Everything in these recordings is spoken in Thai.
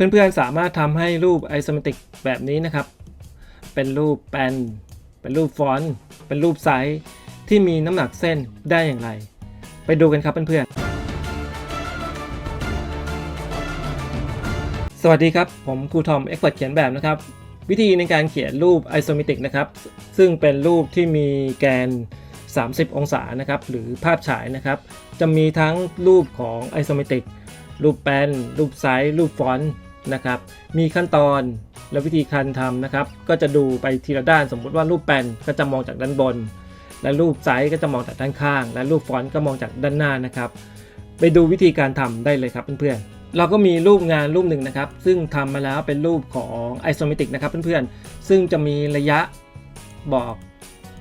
เพื่อนๆสามารถทำให้รูปไอ s อ m มติกแบบนี้นะครับ เป็นรูปแปนเป็นรูปฟอนต์เป็นรูปไซส์ที่มีน้ำหนักเส้นได้อย่างไร ไปดูกันครับเพื่อนๆสวัสดีครับ ผมครูทอมเอ็กซ์เเขียนแบบนะครับ วิธีในการเขียนรูปไอ s อ m มติกนะครับ ซึ่งเป็นรูปที่มีแกน 30 องศานะครับ หรือภาพฉายนะครับ จะมีทั้งรูปของไอ s อ m มติกรูปแปนรูปไซส์รูปฟอนต์ นะครับ มีขั้นตอนและวิธีการทำนะครับ ก็จะดูไปทีละด้านสมมุติว่ารูปแปนก็จะมองจากด้านบน และรูปไซส์ก็จะมองจากด้านข้าง และรูปฟอนต์ก็มองจากด้านหน้านะครับ ไปดูวิธีการทำได้เลยครับเพื่อนๆเราก็มีรูปงานรูปหนึ่งนะครับ ซึ่งทำมาแล้วเป็นรูปของไอโซเมตริกนะครับเพื่อนๆซึ่งจะมีระยะบอก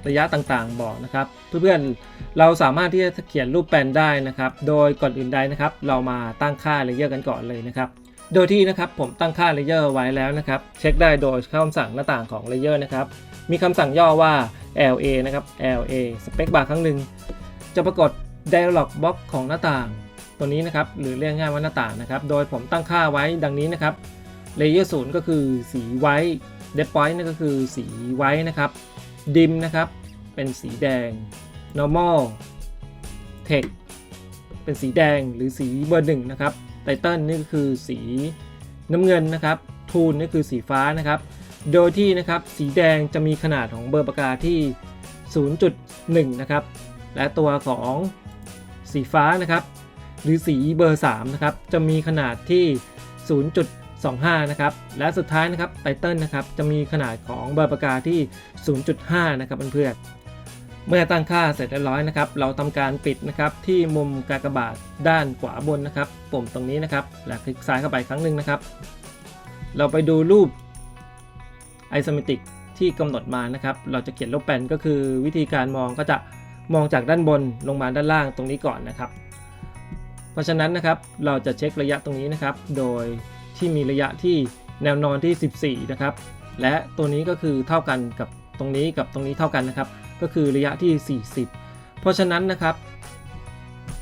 ระยะต่างๆบอกนะครับ เพื่อนๆเราสามารถที่จะเขียนรูปแปลนได้นะครับ โดยก่อนอื่นใดนะครับ เรามาตั้งค่าเลเยอร์กันก่อนเลยนะครับ โดยที่นะครับผมตั้งค่าเลเยอร์ไว้แล้วนะครับเช็คได้โดยคำสั่งหน้าต่างของเลเยอร์นะครับมีคำสั่งย่อว่า LA นะครับ LA space bar ครั้งหนึ่งจะปรากฏ dialog box ของหน้าต่าง ตัวนี้นะครับหรือเรียกง่ายว่าหน้าต่างนะครับโดยผมตั้งค่าไว้ดังนี้นะครับ layer 0ก็คือสีไว้ depth point นั่นก็คือสีไว้นะครับ dim นะครับเป็นสีแดง normal text เป็นสีแดงหรือสีเบอร์หนึ่งนะครับ title นี่ก็คือสีน้ำเงินนะครับ tone นี่คือสีฟ้านะครับ โดยที่นะครับสีแดงจะมีขนาดของเบอร์ปากกาที่ 0.1 นะครับ และตัวของสีฟ้านะครับ หรือสีเบอร์3นะครับจะมีขนาดที่ 0.25 นะครับ และสุดท้ายนะครับไตเติลนะครับจะมีขนาดของเบอร์ปากกาที่ 0.5 นะครับเพื่อนๆ เมื่อตั้งค่าเสร็จเรียบร้อยนะครับ เราทำการปิดนะครับที่มุมกากบาทด้านขวาบนนะครับ ปุ่มตรงนี้นะครับ และคลิกซ้ายเข้าไปครั้งหนึ่งนะครับ เราไปดูรูปไอ s อ m มติกที่กำหนดมานะครับ เราจะเขียนรูปแปนก็คือวิธีการมองก็จะมองจากด้านบนลงมาด้านล่างตรงนี้ก่อนนะครับ เพราะฉะนั้นนะครับเราจะเช็คระยะตรงนี้นะครับ โดยที่มีระยะที่แนวนอนที่ 14 นะครับ และตัวนี้ก็คือเท่ากันกับตรงนี้กับตรงนี้เท่ากันนะครับ ก็คือระยะที่ 40 เพราะฉะนั้นนะครับ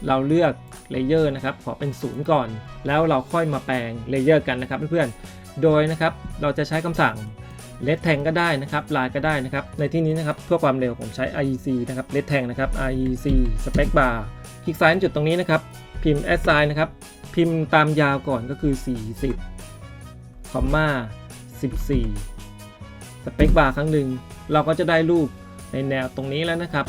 เราเลือกเลเยอร์นะครับขอเป็นศูนย์ก่อน แล้วเราค่อยมาแปลงเลเยอร์กันนะครับเพื่อนๆ โดยนะครับเราจะใช้คำสั่งเลดแทงก็ได้นะครับลายก็ได้นะครับ ในที่นี้นะครับเพื่อความเร็วผมใช้ IEC นะครับเลดแทงนะครับ IEC spec bar คลิกซ้ายจุดตรงนี้นะครับ พิมพ์ assign นะครับ พิมพ์ตามยาวก่อนก็คือ 40 คอมมา14 spec bar ครั้งหนึ่ง เราก็จะได้รูป ในแนวตรงนี้แล้วนะครับ